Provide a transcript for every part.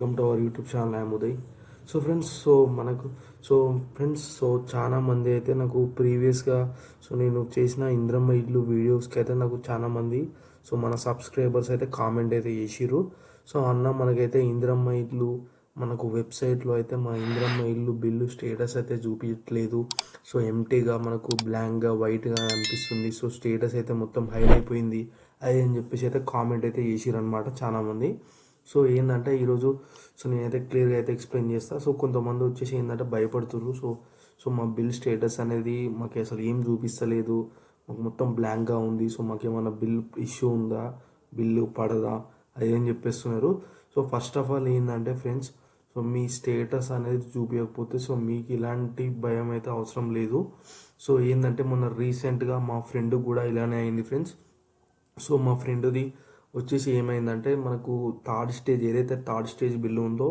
To our YouTube channel I'm Uday so friends so మనకు so friends so చాలా మంది అయితే నాకు ప్రీవియస్గా సో నేను చేసిన ఇంద్రమ్మ ఇల్లు వీడియోస్కి అయితే నాకు చాలా మంది సో మన సబ్స్క్రైబర్స్ అయితే కామెంట్ అయితే చేసిరు సో అన్న మనకైతే ఇంద్రమ్మ ఇల్లు మనకు వెబ్సైట్లో అయితే మా ఇంద్రమ్మ ఇల్లు బిల్లు స్టేటస్ అయితే చూపించట్లేదు సో ఎంటీగా మనకు బ్లాంక్గా వైట్గా అనిపిస్తుంది. సో స్టేటస్ అయితే మొత్తం హైడ్ అయిపోయింది. అది అని చెప్పేసి అయితే కామెంట్ అయితే చేసిరనమాట చాలామంది సో ఏంటంటే ఈరోజు సో నేనైతే క్లియర్గా అయితే ఎక్స్ప్లెయిన్ చేస్తాను సో కొంతమంది వచ్చేసి ఏంటంటే భయపడుతున్నారు సో సో మా బిల్ స్టేటస్ అనేది మాకు అసలు ఏం చూపిస్తలేదు. మాకు మొత్తం బ్లాంక్గా ఉంది. సో మాకు ఏమైనా బిల్ ఇష్యూ ఉందా? బిల్లు పడదా? అది అని చెప్పేస్తున్నారు. సో ఫస్ట్ ఆఫ్ ఆల్ ఏంటంటే ఫ్రెండ్స్ సో మీ స్టేటస్ అనేది చూపించకపోతే సో మీకు ఇలాంటి భయం అయితే అవసరం లేదు. సో ఏంటంటే మొన్న రీసెంట్గా మా ఫ్రెండ్ కూడా ఇలానే అయింది ఫ్రెండ్స్. సో మా ఫ్రెండ్ది వచ్చేసి ఏమైందంటే మనకు థర్డ్ స్టేజ్ ఏదైతే థర్డ్ స్టేజ్ బిల్లు ఉందో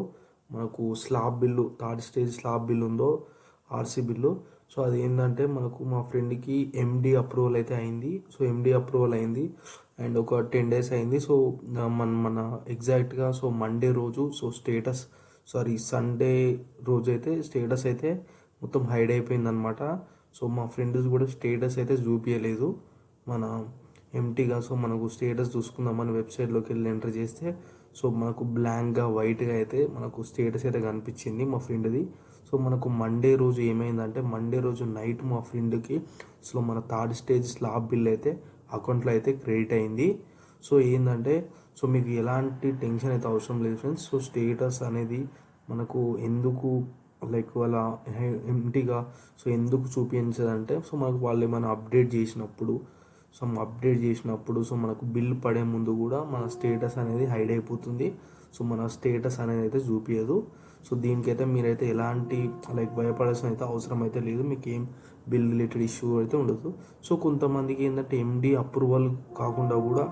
మనకు slab bill third stage slab bill ఉందో ఆర్సీ బిల్లు. సో అది ఏంటంటే మనకు మా ఫ్రెండ్కి ఎండి అప్రూవల్ అయితే అయింది. సో ఎండి అప్రూవల్ అయింది. అండ్ ఒక టెన్ డేస్ అయింది. సో మన మన ఎగ్జాక్ట్గా సో మండే రోజు సో స్టేటస్ సారీ సండే రోజు అయితే స్టేటస్ అయితే మొత్తం హైడ్ అయిపోయింది అనమాట సో మా ఫ్రెండ్స్ కూడా స్టేటస్ అయితే చూపించలేదు మన ఎంటీగా సో మనకు స్టేటస్ చూసుకుందామని వెబ్సైట్లోకి వెళ్ళి ఎంటర్ చేస్తే సో మనకు బ్లాంక్గా వైట్గా అయితే మనకు స్టేటస్ అయితే కనిపించింది మా ఫ్రెండ్ది సో మనకు మండే రోజు ఏమైందంటే మండే రోజు నైట్ మా ఫ్రెండ్కి సో మన థర్డ్ స్టేజ్ స్లాబ్ బిల్ అయితే అకౌంట్లో అయితే క్రెడిట్ అయింది. సో ఏంటంటే సో మీకు ఎలాంటి టెన్షన్ అయితే అవసరం లేదు ఫ్రెండ్స్ సో స్టేటస్ అనేది మనకు ఎందుకు లైక్ వాళ్ళ ఎంటీగా సో ఎందుకు చూపించదంటే సో మనకు వాళ్ళు ఏమైనా అప్డేట్ చేసినప్పుడు సో అప్డేట్ చేసినప్పుడు సో మనకు బిల్ పడే ముందు కూడా మన స్టేటస్ అనేది హైడ్ అయిపోతుంది. సో మన స్టేటస్ అనేది అయితే చూపించదు సో దీనికైతే మీరైతే ఎలాంటి లైక్ భయపడాల్సిన అయితే అవసరం అయితే లేదు. మీకు ఏం బిల్ రిలేటెడ్ ఇష్యూ అయితే ఉండదు. సో కొంతమందికి ఏంటంటే ఎండి అప్రూవల్ కాకుండా కూడా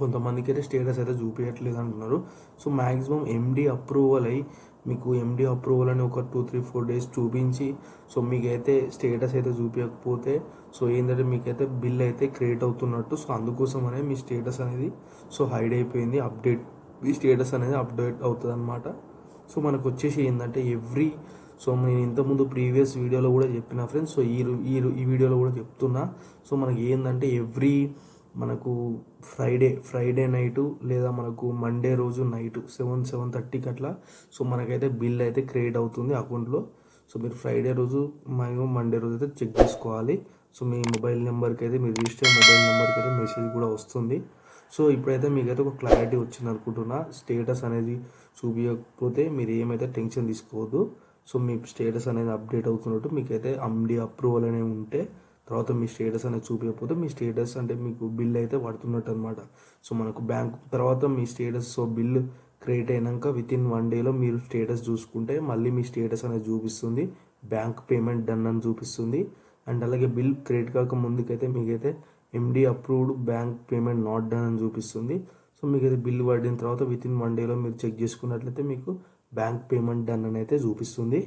కొంతమందికి అయితే స్టేటస్ అయితే చూపించట్లేదు అంటున్నారు. సో మ్యాక్సిమం ఎండి అప్రూవల్ అయ్యి మీకు ఎండి అప్రూవల్ అని ఒక టూ త్రీ ఫోర్ డేస్ చూపించి సో మీకైతే స్టేటస్ అయితే చూపించకపోతే సో ఏంటంటే మీకైతే బిల్ అయితే క్రియేట్ అవుతున్నట్టు సో అందుకోసం అనేది మీ స్టేటస్ అనేది సో హైడ్ అయిపోయింది. అప్డేట్ మీ స్టేటస్ అనేది అప్డేట్ అవుతుంది అనమాట సో మనకు వచ్చేసి ఏంటంటే ఎవ్రీ సో నేను ఇంతకుముందు ప్రీవియస్ వీడియోలో కూడా చెప్పిన ఫ్రెండ్స్ సో ఈ ఈ ఈ వీడియోలో కూడా చెప్తున్నా. సో మనకి ఏంటంటే ఎవ్రీ మనకు ఫ్రైడే ఫ్రైడే నైటు లేదా మనకు మండే రోజు నైటు సెవెన్ సెవెన్ థర్టీకి అట్లా. సో మనకైతే బిల్ అయితే క్రియేట్ అవుతుంది అకౌంట్లో సో మీరు ఫ్రైడే రోజు మేము మండే రోజు అయితే చెక్ చేసుకోవాలి. సో మీ మొబైల్ నెంబర్కి అయితే మీ రిజిస్టర్ మొబైల్ నెంబర్కి అయితే మెసేజ్ కూడా వస్తుంది. సో ఇప్పుడైతే మీకైతే ఒక క్లారిటీ వచ్చింది అనుకుంటున్నా. స్టేటస్ అనేది చూపించకపోతే మీరు ఏమైతే టెన్షన్ తీసుకోవద్దు. సో మీ స్టేటస్ అనేది అప్డేట్ అవుతున్నట్టు మీకైతే అమ్డి అప్రూవల్ అనేవి ఉంటే తర్వాత మీ స్టేటస్ అనేది చూపించకపోతే మీ స్టేటస్ అంటే మీకు బిల్ అయితే పడుతున్నట్టు అనమాట సో మనకు బ్యాంక్ తర్వాత మీ స్టేటస్ సో బిల్ క్రియేట్ అయినాక విత్ ఇన్ వన్ డేలో మీరు స్టేటస్ చూసుకుంటే మళ్ళీ మీ స్టేటస్ అనేది చూపిస్తుంది. బ్యాంక్ పేమెంట్ డన్ అని చూపిస్తుంది. అండ్ అలాగే బిల్ క్రియేట్ కాక ముందుకైతే మీకైతే MD approved bank payment not done అని చూపిస్తుంది. సో మీకైతే బిల్ పడిన తర్వాత విత్ ఇన్ వన్ డేలో మీరు చెక్ చేసుకున్నట్లయితే మీకు బ్యాంక్ పేమెంట్ డన్ అని అయితే చూపిస్తుంది.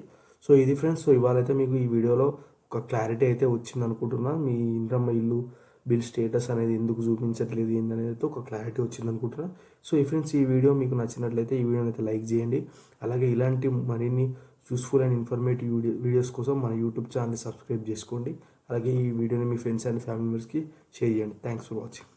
సో ఇది ఫ్రెండ్స్ సో ఇవాళ అయితే మీకు ఈ వీడియోలో ఒక క్లారిటీ అయితే వచ్చింది అనుకుంటున్నా. మీ ఇంద్రమ్మ ఇల్లు బిల్ స్టేటస్ అనేది ఎందుకు చూపించట్లేదు ఏందనేది అయితే ఒక క్లారిటీ వచ్చింది అనుకుంటున్నా. సో ఈ ఫ్రెండ్స్ ఈ వీడియో మీకు నచ్చినట్లయితే ఈ వీడియోని అయితే లైక్ చేయండి. అలాగే ఇలాంటి మరిన్ని useful and informative video videos కోసం మన యూట్యూబ్ ఛానల్ని సబ్స్క్రైబ్ చేసుకోండి. అలాగే ఈ వీడియోని మీ ఫ్రెండ్స్ అండ్ ఫ్యామిలీ మెంబర్స్కి షేర్ చేయండి. Thanks for watching